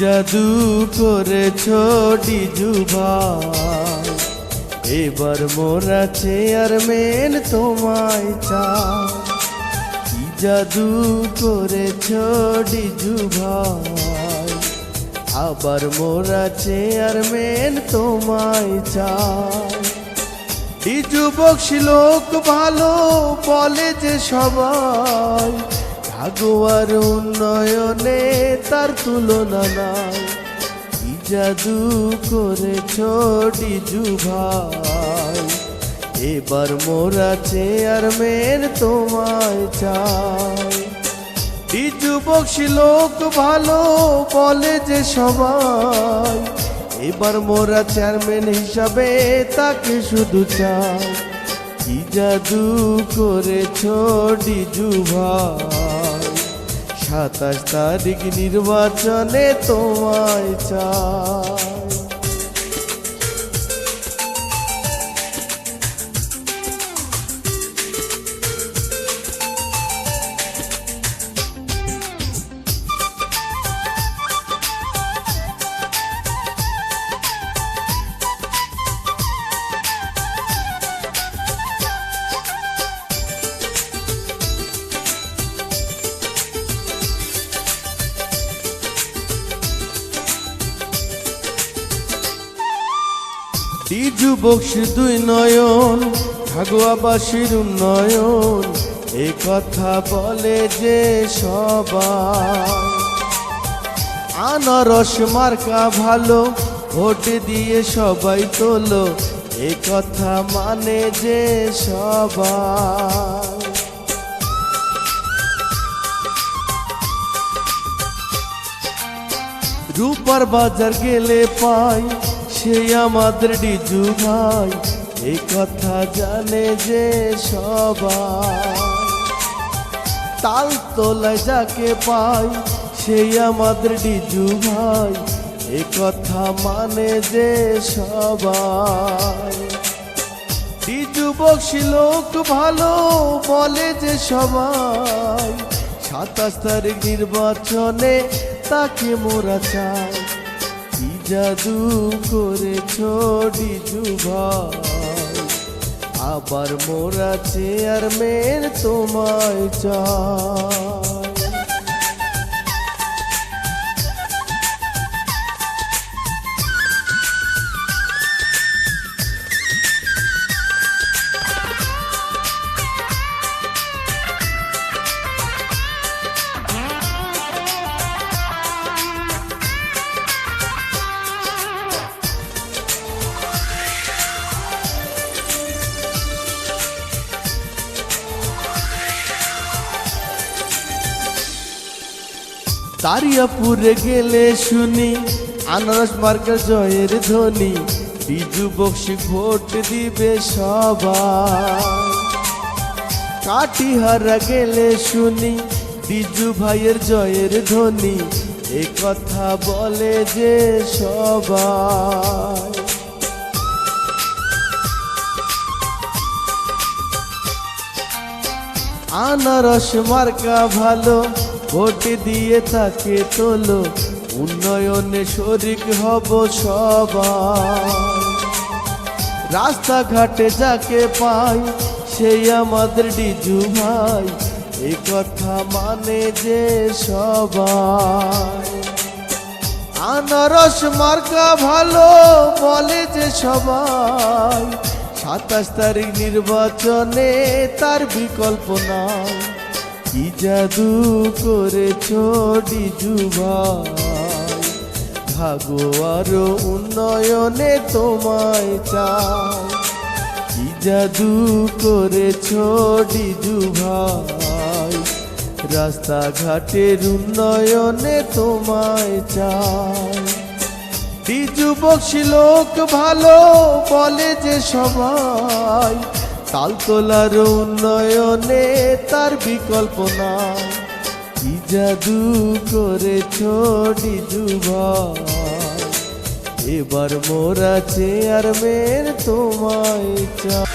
জাদু ডিজু ভাই এবার মোরা চেয়ারম্যান তোমায় চাই। কি জাদু করেছ ডিজু ভাই আবার মোরা চেয়ারম্যান তোমায় চাই। ডিজু বক্সি লোক ভালো বলে যে সবাই। ভাগোয়ার উন্নয়নে তার তুলনা নাই। কি জাদু করেছ ডিজু ভাই এবার মোরা চেয়ারম্যান তোমায় চাই। ডিজু বক্সি লোক ভালো বলে যে সবাই। এবার মোরা চেয়ারম্যান হিসাবে তাকে শুধু চাই। কি জাদু করেছ ডিজু ভাই সাতাশ তারিখ নির্বাচনে তোমায় চাই। ডিজু বক্সি দুই নয়ন, ভাগুয়াবাসীর উন্নয়ন এ কথা বলে যে সবাই। আনারস মার্কা ভালো, ভোট দিয়ে সবাই তোলো এ কথা মানে যে সবাই। রূপার বাজার গেলে পাই সেই আমাদের ডিজু ভাই। এই কথা জানে যে সবাই। তাল তোলায় যাকে পাই সেই আমাদের ডিজু ভাই। এ কথা মানে যে সবাই। বক্সি লোক ভালো বলে যে সবাই। সাতাশ তারিখ নির্বাচনে তাকে মোরা চাই। কি জাদু করে ছোটি ভাই? আবার মোরা চেয়ারম্যান তোমায় চাই। তারিয়াপুরে গেলে শুনি, আনারস মার্কার জয়ের ধ্বনি, বিজু বক্সি ভোট দিবে সবাই। কাটিহারা গেলে শুনি, বিজু ভাইয়ের জয়ের ধ্বনি, এ কথা বলে যে সবাই। আনারস মার্কা ভালো ভোট দিয়ে তাকে তোলো উন্নয়নে শরিক হব সবাই। রাস্তাঘাটে যাকে পাই, সেই আমাদের ডিজু ভাই, এ কথা মানে যে সবাই। আনারস মার্কা ভালো বলে যে সবাই, সাতাশ তারিখ নির্বাচনে তার বিকল্প নাই। কি জাদু করেছ ডিজু ভাই ভাগো আরও উন্নয়নে তোমায় চাই। কি জাদু করেছ ডিজু ভাই রাস্তাঘাটের উন্নয়নে তোমায় চাই। ডিজু বক্সি লোক ভালো বলে যে সবাই। তালতলার উন্নয়নে তার বিকল্প না কি জাদু করেছ ছোটি এবার মোরা চেয়ারম্যান তোমায় চাই।